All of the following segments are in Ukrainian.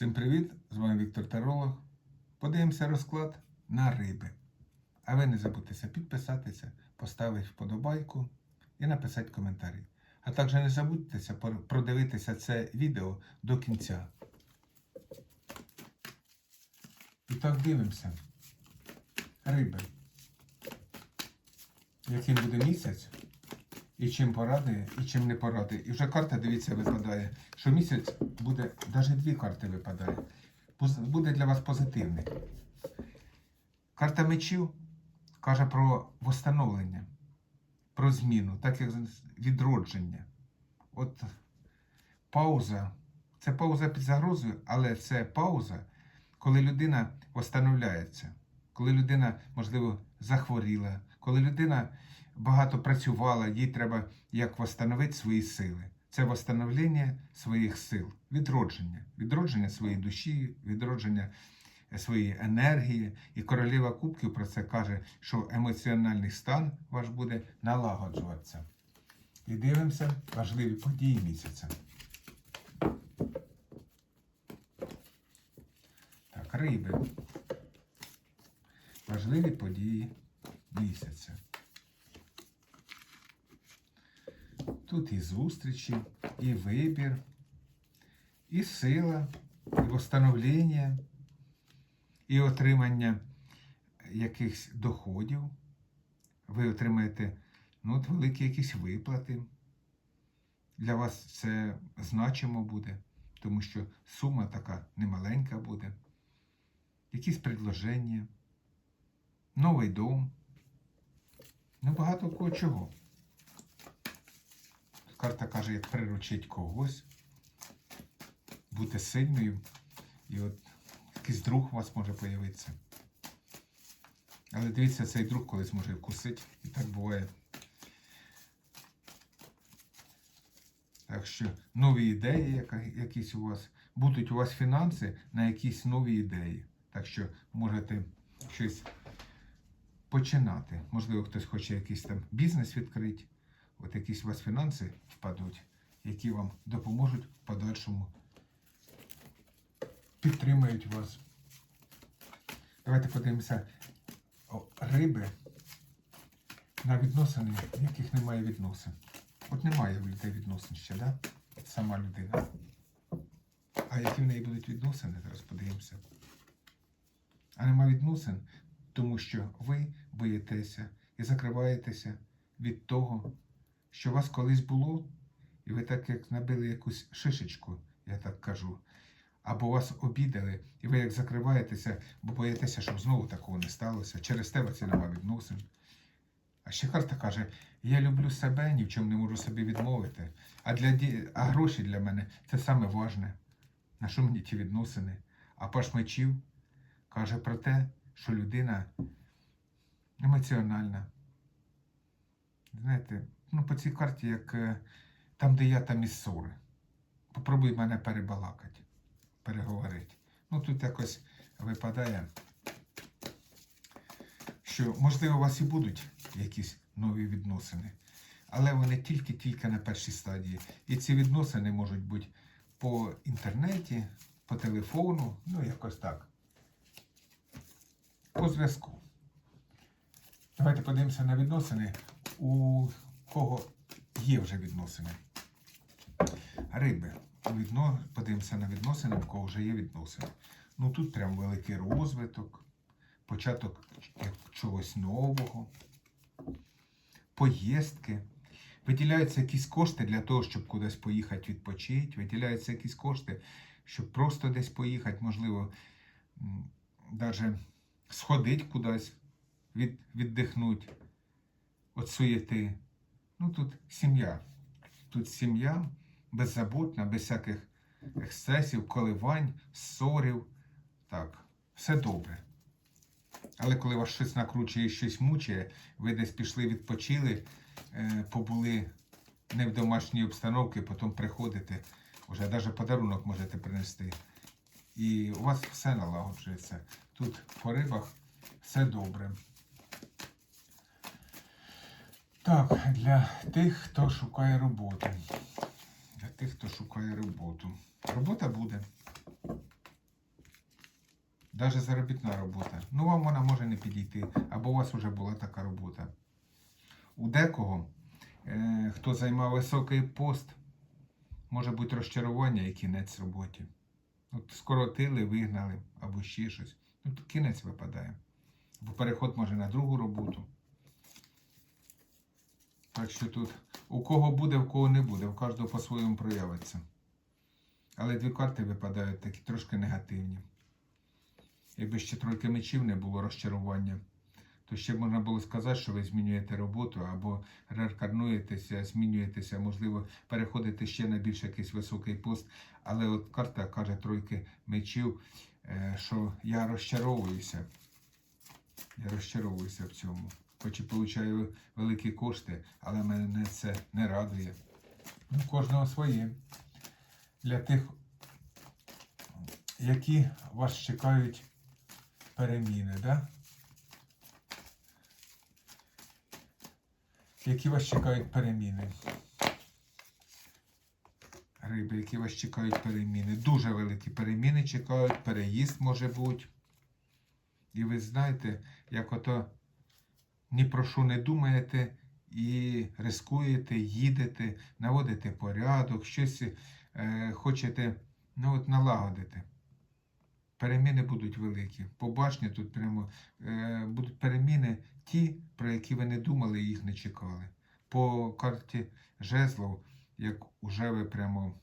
Всім привіт! З вами Віктор Таролог. Подивимося розклад на риби. А ви не забудьтеся підписатися, поставити вподобайку і написати коментарі. А також не забудьтеся продивитися це відео до кінця. І так дивимося. Риби. Яким буде місяць, і чим порадує, і чим не порадує. І вже карта, дивіться, випадає, що місяць буде, навіть дві карти випадає. Буде для вас позитивний. Карта мечів каже про восстановлення, про зміну, так як відродження. От пауза. Це пауза під загрозою, але це пауза, коли людина восстановляється, коли людина, можливо, захворіла, коли людина багато працювала, їй треба як восстановити свої сили. Це восстановлення своїх сил, відродження, відродження своєї душі, відродження е, своєї енергії. І королева Кубків про це каже, що емоціональний стан ваш буде налагоджуватися. І дивимося важливі події місяця. Так, риби. Важливі події місяця. Тут і зустрічі, і вибір, і сила, і восстановлення, і отримання якихось доходів. Ви отримаєте ну, от великі якісь виплати. Для вас це значимо буде, тому що сума така немаленька буде. Якісь предложення, новий дом. Ну, багато кого чого. Карта каже, як приручить когось, бути сильною, і от якийсь друг у вас може появитися. Але дивіться, цей друг колись може вкусити, і так буває. Так що нові ідеї, якісь у вас, будуть у вас фінанси на якісь нові ідеї. Так що можете щось починати. Можливо, хтось хоче якийсь там бізнес відкрити. От якісь у вас фінанси впадуть, які вам допоможуть в подальшому, підтримають вас. Давайте подивимося риби на відносини, в яких немає відносин. От немає в людей відносин ще, да? Сама людина. А які в неї будуть відносини, зараз подивимося. А нема відносин, тому що ви боїтеся і закриваєтеся від того, що у вас колись було, і ви так як набили якусь шишечку, я так кажу, або вас обідали, і ви як закриваєтеся, бо боїтеся, щоб знову такого не сталося. Через тебе це нема відносин. А ще карта каже: я люблю себе, ні в чому не можу собі відмовити. А, для а гроші для мене це саме важне. На що мені ті відносини? А паш мечів каже про те, що людина емоціональна. Знаєте, ну по цій карті, як е, там, де я, там і ссори. Попробуй мене перебалакати, переговорити. Ну тут якось випадає, що можливо у вас і будуть якісь нові відносини, але вони тільки-тільки на першій стадії. І ці відносини можуть бути по інтернеті, по телефону, ну якось так. По зв'язку. Давайте подивимося на відносини, у кого є вже відносини. Риби. Відно... Подивимося на відносини, у кого вже є відносини. Ну тут прям великий розвиток, початок чогось нового, поїздки. Виділяються якісь кошти для того, щоб кудись поїхати відпочити. Виділяються якісь кошти, щоб просто десь поїхати, можливо, навіть сходити кудись, від, віддихнути від суєти. Ну тут сім'я. Тут сім'я беззаботна, без всяких ексцесів, коливань, ссорів. Так, все добре. Але коли вас щось накручує, щось мучає, ви десь пішли, відпочили, е, побули не в домашній обстановці, потім приходите, вже навіть подарунок можете принести. І у вас все налагоджується. Тут по рибах все добре. Так, для тих, хто шукає роботу. Для тих, хто шукає роботу. Робота буде. навіть заробітна робота. Ну, вам вона може не підійти, або у вас вже була така робота. У декого, е, хто займав високий пост, може бути розчарування і кінець роботі. От скоротили, вигнали або ще щось. Ну, кінець випадає. Бо переход може на другу роботу. Так що тут у кого буде, в кого не буде, у кожного по-своєму проявиться. Але дві карти випадають такі трошки негативні. Якби ще тройки мечів не було розчарування, то ще можна було сказати, що ви змінюєте роботу або реінкарнуєтеся, змінюєтеся, можливо, переходите ще на більш якийсь високий пост. Але от карта каже тройки мечів, е, що я розчаровуюся. Я розчаровуюся в цьому. Хоч і получаю великі кошти, але мене це не радує. Ну, кожного своє. Для тих, які вас чекають переміни, да? Які вас чекають переміни? Риби, які вас чекають переміни. Дуже великі переміни чекають, переїзд може бути. І ви знаєте, як ото ні про що не думаєте і рискуєте, їдете, наводите порядок, щось е, хочете ну, от, налагодити. Переміни будуть великі. По башні тут прямо е, будуть переміни ті, про які ви не думали і їх не чекали. По карті жезлов, як уже ви прямо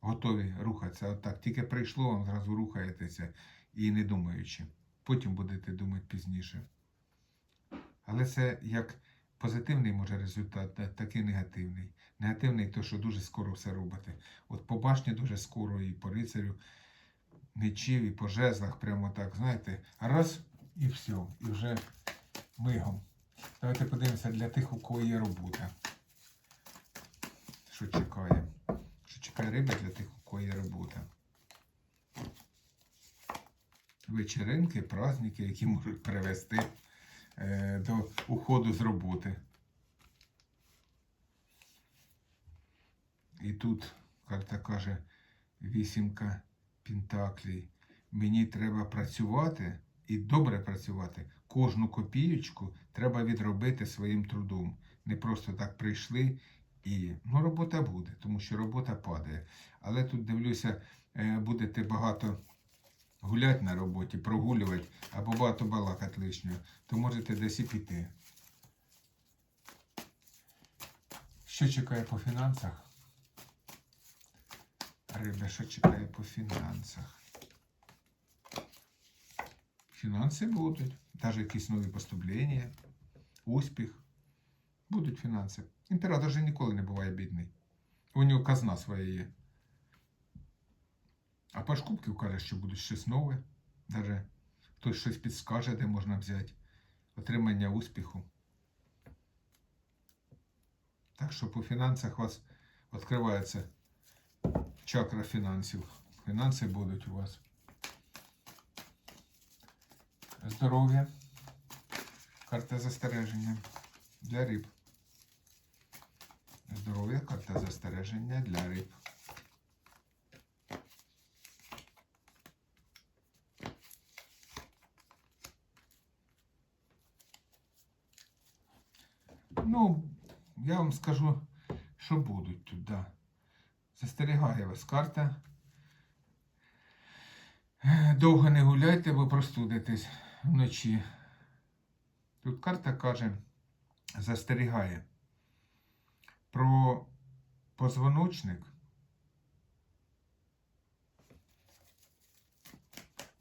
готові рухатися. Отак. Тільки прийшло, вам зразу рухаєтеся і не думаючи. Потім будете думати пізніше. Але це як позитивний може результат, так і негативний. Негативний то, що дуже скоро все робите. От по башні дуже скоро і по рицарю мечів, і по жезлах, прямо так, знаєте, раз і все, і вже мигом. Давайте подивимося для тих, у кого є робота. Що чекає? Що чекає риба для тих, у кого є робота? Вечеринки, праздники, які можуть привести до уходу з роботи. І тут карта каже вісімка пентаклей. Мені треба працювати і добре працювати. Кожну копієчку треба відробити своїм трудом. Не просто так прийшли і ну, робота буде, тому що робота падає. Але тут дивлюся, е, будете багато гуляти на роботі, прогулювати або багато балакати лишнього, то можете десь і піти. Що чекає по фінансах? Риба, що чекає по фінансах? Фінанси будуть, навіть якісь нові поступлення, успіх. Будуть фінанси. Імператор же ніколи не буває бідний. У нього казна своя є. А паш кубків каже, що буде щось нове. Даже хтось щось підскаже, де можна взяти. Отримання успіху. Так що по фінансах у вас відкривається чакра фінансів. Фінанси будуть у вас. Здоров'я. Карта застереження для риб. Здоров'я, карта застереження для риб. Ну, я вам скажу, що будуть тут, да. Застерігає вас карта. Довго не гуляйте, бо простудитесь вночі. Тут карта каже, застерігає про позвоночник.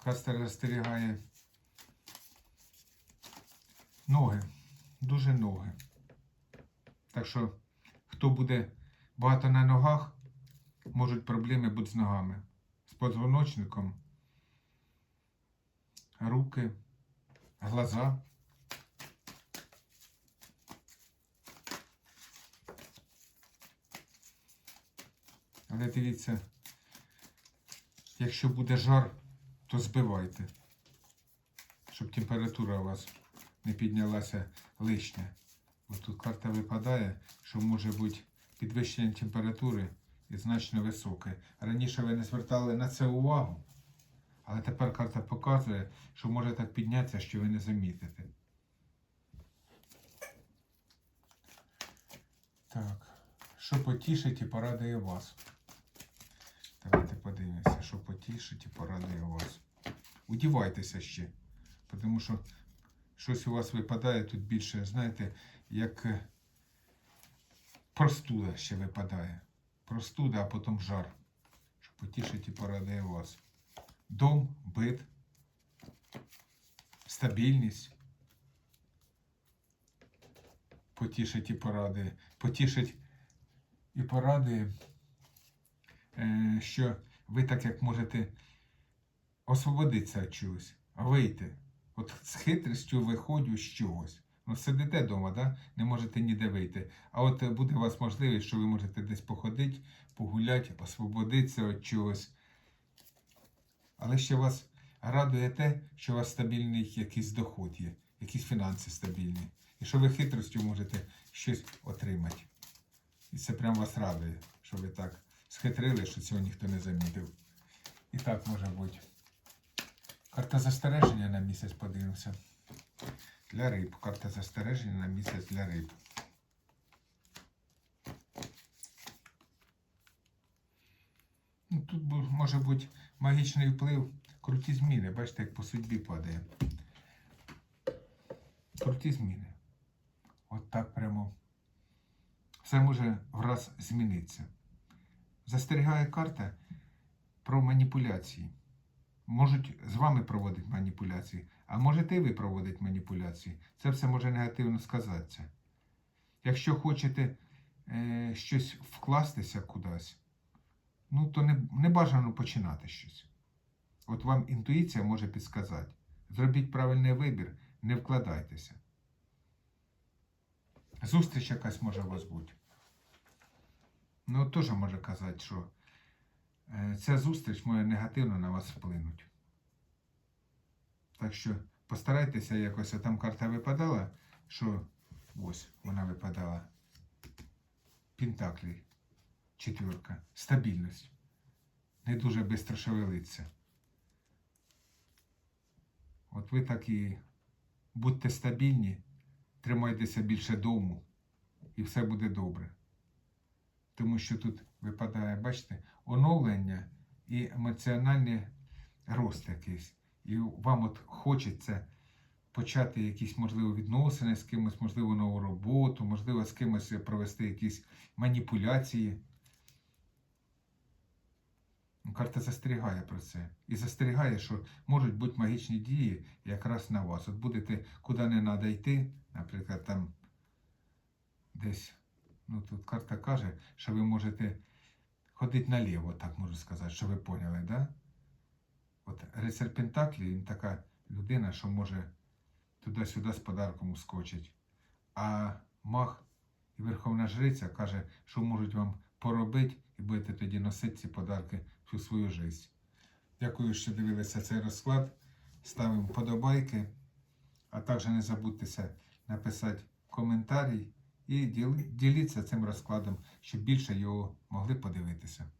Карта застерігає ноги, дуже ноги. Так що, хто буде багато на ногах, можуть проблеми бути з ногами. З подзвоночником, руки, глаза. Але дивіться, якщо буде жар, то збивайте, щоб температура у вас не піднялася лишня. Тут карта випадає, що може бути підвищення температури і значно високе. Раніше ви не звертали на це увагу, Але тепер карта показує, що може так піднятися, що ви не замітите. Так, що потішить і порадує вас. Давайте подивимося, що потішить і порадує вас. Удівайтеся ще, тому що щось у вас випадає тут більше, знаєте, як е, простуда ще випадає. Простуда, а потім жар. Що потішить і порадує вас. Дом, бит, стабільність. Потішить і порадує. Потішить і порадує, е, що ви так як можете освободитися від чогось, вийти. От з хитрістю виходю з чогось. Ну, сидите вдома, да? не можете ніде вийти. А от е, буде у вас можливість, що ви можете десь походити, погуляти, освободитися від чогось. Але ще вас радує те, що у вас стабільний якийсь доход є, якісь фінанси стабільні. І що ви хитростю можете щось отримати. І це прям вас радує, що ви так схитрили, що цього ніхто не замітив. І так може бути. Карта застереження на місяць подивимося. Для риб. Карта застереження на місяць для риб. Ну, тут може бути магічний вплив, круті зміни. Бачите, як по судьбі падає. Круті зміни. От так прямо. Все може враз змінитися. Застерігає карта про маніпуляції. Можуть з вами проводити маніпуляції, а можете ви проводити маніпуляції. Це все може негативно сказатися. Якщо хочете е, щось вкластися кудись, ну то не, не бажано починати щось. От вам інтуїція може підсказати. Зробіть правильний вибір, не вкладайтеся. Зустріч якась може у вас бути. Ну, теж може казати, що е, ця зустріч може негативно на вас вплинути. Так що постарайтеся якось, а там карта випадала, що ось вона випадала. Пентаклі. Четвірка. Стабільність. Не дуже швидко шевелиться. От ви так і будьте стабільні, тримайтеся більше дому, і все буде добре. Тому що тут випадає, бачите, оновлення і емоціональний рост якийсь. І вам от хочеться почати якісь, можливо, відносини з кимось, можливо, нову роботу, можливо, з кимось провести якісь маніпуляції. Ну, Карта застерігає про це. І застерігає, що можуть бути магічні дії якраз на вас. От будете куди не треба йти, наприклад, там десь, ну тут карта каже, що ви можете ходити наліво, так можу сказати, що ви поняли, да? От рицар Пентаклі, він така людина, що може туди-сюди з подарком ускочить. А маг і Верховна Жриця каже, що можуть вам поробити і будете тоді носити ці подарки всю свою життя. Дякую, що дивилися цей розклад. Ставимо подобайки, а також не забудьтеся написати коментарі і діліться цим розкладом, щоб більше його могли подивитися.